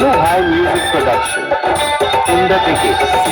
in a high music production. In the decade.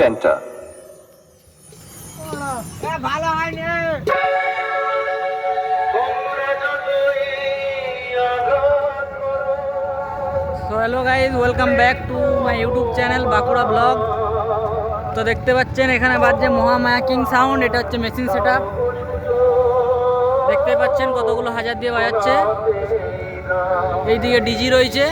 Center. ভালো হয়নি। So hello guys welcome back to my YouTube channel Bankura vlog তো দেখতে পাচ্ছেন এখানে বাজছে মহামায়া কিং সাউন্ড এটা হচ্ছে মেশিন সেট দেখতে পাচ্ছেন কতগুলো হাজার দিয়ে বাজাচ্ছে। এইদিকে ডিজি রয়েছে।